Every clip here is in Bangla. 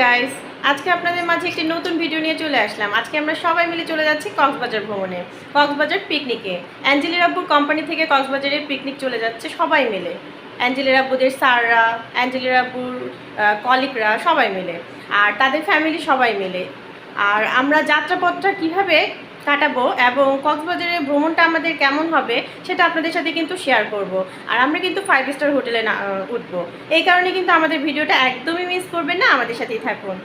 গাইস আজকে আপনাদের মাঝে একটি নতুন ভিডিও নিয়ে চলে আসলাম। আজকে আমরা সবাই মিলে চলে যাচ্ছি কক্সবাজার ভ্রমণে, কক্সবাজার পিকনিকে অ্যাঞ্জেলি রাব্বুর কোম্পানি থেকে কক্সবাজারের পিকনিক চলে যাচ্ছে সবাই মিলে। অ্যাঞ্জেলি রাব্বুদের স্যাররা, অ্যাঞ্জেলি রাব্বুর কলিগরা সবাই মিলে। আর তাদের ফ্যামিলি সবাই মিলে। আর আমরা যাত্রাপথটা কীভাবে কাটাবো এবং কক্সবাজারের ভ্রমণটা আমাদের কেমন হবে সেটা আপনাদের সাথে কিন্তু শেয়ার করব। আর আমরা কিন্তু ফাইভ স্টার হোটেলে উঠবো। এই কারণে কিন্তু আমাদের ভিডিওটা একদমই মিস করবেন না। আমাদের সাথেই থাকুন।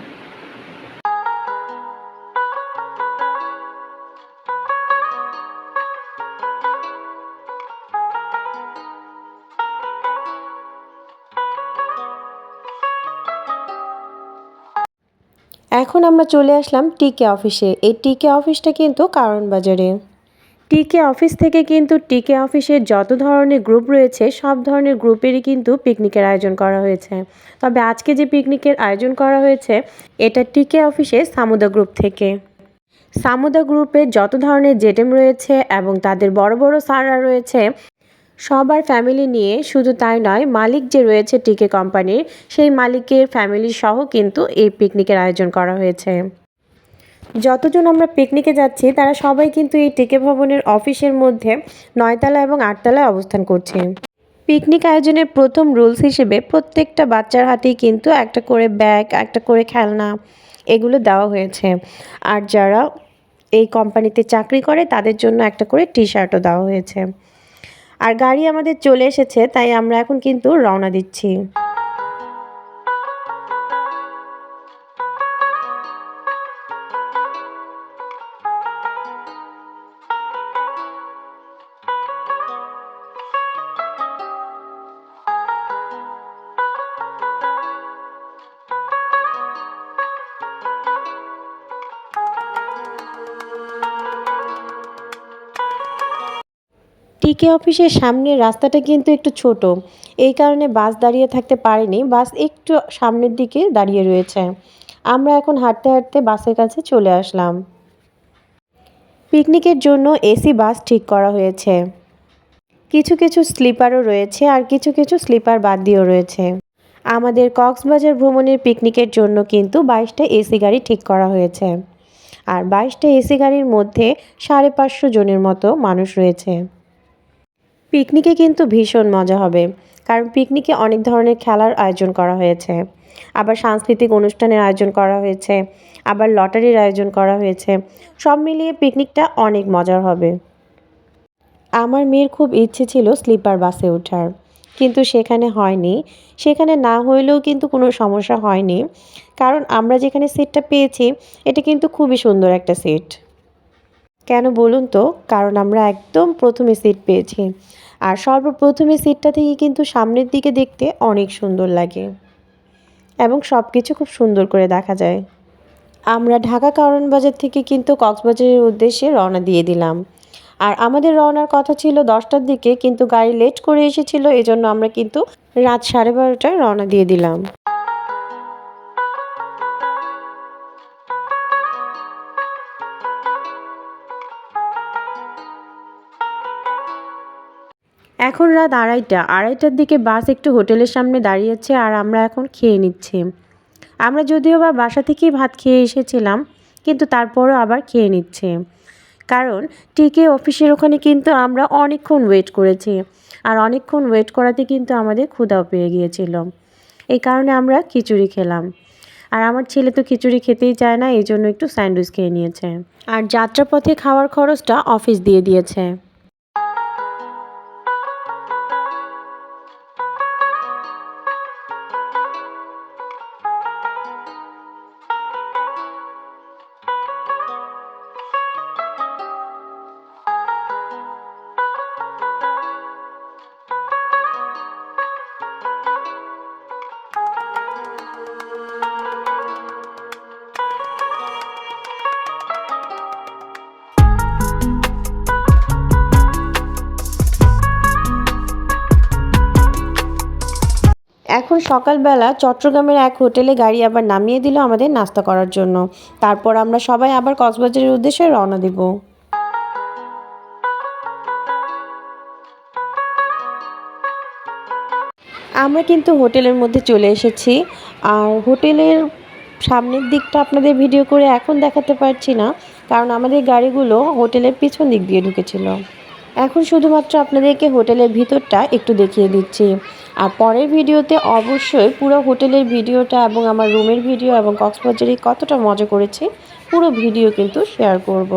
এখন আমরা চলে আসলাম টিকে অফিসে। এই টিকে অফিসটা কিন্তু কারণ বাজারে টিকে অফিস থেকে কিন্তু টিকে অফিসের যত ধরনের গ্রুপ রয়েছে, সব ধরনের গ্রুপেরই কিন্তু পিকনিকের আয়োজন করা হয়েছে। তবে আজকে যে পিকনিকের আয়োজন করা হয়েছে, এটা টিকে অফিসে সামুদা গ্রুপ থেকে। সামুদা গ্রুপে যত ধরনের জেটেম রয়েছে এবং তাদের বড় বড় স্যাররা রয়েছে সবার ফ্যামিলি নিয়ে শুধু তাই নয়, মালিক যে রয়েছে টিকে কোম্পানির, সেই মালিকের ফ্যামিলি সহ কিন্তু এই পিকনিকের আয়োজন করা হয়েছে। যতজন আমরা পিকনিকে যাচ্ছি, তারা সবাই কিন্তু এই টিকে ভবনের অফিসের মধ্যে নয়তলা এবং আটতলায় অবস্থান করছে। পিকনিক আয়োজনের প্রথম রুলস হিসেবে প্রত্যেকটা বাচ্চার হাতেই কিন্তু একটা করে ব্যাগ, একটা করে খেলনা এগুলো দেওয়া হয়েছে। আর যারা এই কোম্পানিতে চাকরি করে, তাদের জন্য একটা করে টি শার্টও দেওয়া হয়েছে। আর গাড়ি আমাদের চলে এসেছে তাই আমরা এখন কিন্তু রওনা দিচ্ছি। টিকে অফিসের সামনের রাস্তাটা কিন্তু একটু ছোট। এই কারণে বাস দাঁড়িয়ে থাকতে পারেনি। বাস একটু সামনের দিকে দাঁড়িয়ে রয়েছে। আমরা এখন হাঁটতে হাঁটতে বাসের কাছে চলে আসলাম। পিকনিকের জন্য এসি বাস ঠিক করা হয়েছে। কিছু কিছু স্লিপারও রয়েছে আর কিছু কিছু স্লিপার বাদ দিয়েও রয়েছে। আমাদের কক্সবাজার ভ্রমণের পিকনিকের জন্য কিন্তু বাইশটা এসি গাড়ি ঠিক করা হয়েছে। আর বাইশটা এসি গাড়ির মধ্যে সাড়ে পাঁচশো জনের মতো মানুষ রয়েছে। পিকনিকে কিন্তু ভীষণ মজা হবে। কারণ পিকনিকে অনেক ধরনের খেলার আয়োজন করা হয়েছে। আবার সাংস্কৃতিক অনুষ্ঠানের আয়োজন করা হয়েছে। আবার লটারির আয়োজন করা হয়েছে। সব মিলিয়ে পিকনিকটা অনেক মজার হবে। আমার মেয়ের খুব ইচ্ছে ছিল স্লিপার বাসে ওঠার কিন্তু সেখানে হয়নি। সেখানে না হইলেও কিন্তু কোনো সমস্যা হয়নি। কারণ আমরা যেখানে সিটটা পেয়েছি, এটা কিন্তু খুবই সুন্দর একটা সিট কেন বলুন তো? কারণ আমরা একদম প্রথমে সিট পেয়েছি। আর সর্বপ্রথমে সিটটা থেকে কিন্তু সামনের দিকে দেখতে অনেক সুন্দর লাগে। এবং সব কিছু খুব সুন্দর করে দেখা যায়। আমরা ঢাকা কারণ বাজার থেকে কিন্তু কক্সবাজারের উদ্দেশ্যে রওনা দিয়ে দিলাম। আর আমাদের রওনার কথা ছিল দশটার দিকে, কিন্তু গাড়ি লেট করে এসেছিল, এজন্য আমরা কিন্তু রাত সাড়ে বারোটায় রওনা দিয়ে দিলাম। এখন রাত আড়াইটা। আড়াইটার দিকে বাস একটু হোটেলের সামনে দাঁড়িয়েছে আর আমরা এখন খেয়ে নিচ্ছি। আমরা যদিও বা বাসা থেকেই ভাত খেয়ে এসেছিলাম, কিন্তু তারপরও আবার খেয়ে নিচ্ছে। কারণ টিকে অফিসের ওখানে কিন্তু আমরা অনেকক্ষণ ওয়েট করেছি আর অনেকক্ষণ ওয়েট করাতে কিন্তু আমাদের ক্ষুধাও পেয়ে গিয়েছিল। এই কারণে আমরা খিচুড়ি খেলাম। আর আমার ছেলে তো খিচুড়ি খেতেই চায় না, এই জন্য একটু স্যান্ডউইচ খেয়ে নিয়েছে। আর যাত্রাপথে খাওয়ার খরচটা অফিস দিয়ে দিয়েছে। এখন সকালবেলা চট্টগ্রামের এক হোটেলে গাড়ি আবার নামিয়ে দিল আমাদের নাস্তা করার জন্য। তারপর আমরা সবাই আবার কক্সবাজারের উদ্দেশ্যে রওনা দেব। আমরা কিন্তু হোটেলের মধ্যে চলে এসেছি। আর হোটেলের সামনের দিকটা আপনাদের ভিডিও করে এখন দেখাতে পারছি না, কারণ আমাদের গাড়িগুলো হোটেলের পিছন দিক দিয়ে ঢুকেছিল। এখন শুধুমাত্র আপনাদেরকে হোটেলের ভিতরটা একটু দেখিয়ে দিচ্ছি। আর পরের ভিডিওতে অবশ্যই পুরো হোটেলের ভিডিওটা এবং আমার রুমের ভিডিও এবং কক্সবাজারে কতটা মজা করেছে, পুরো ভিডিও কিন্তু শেয়ার করব।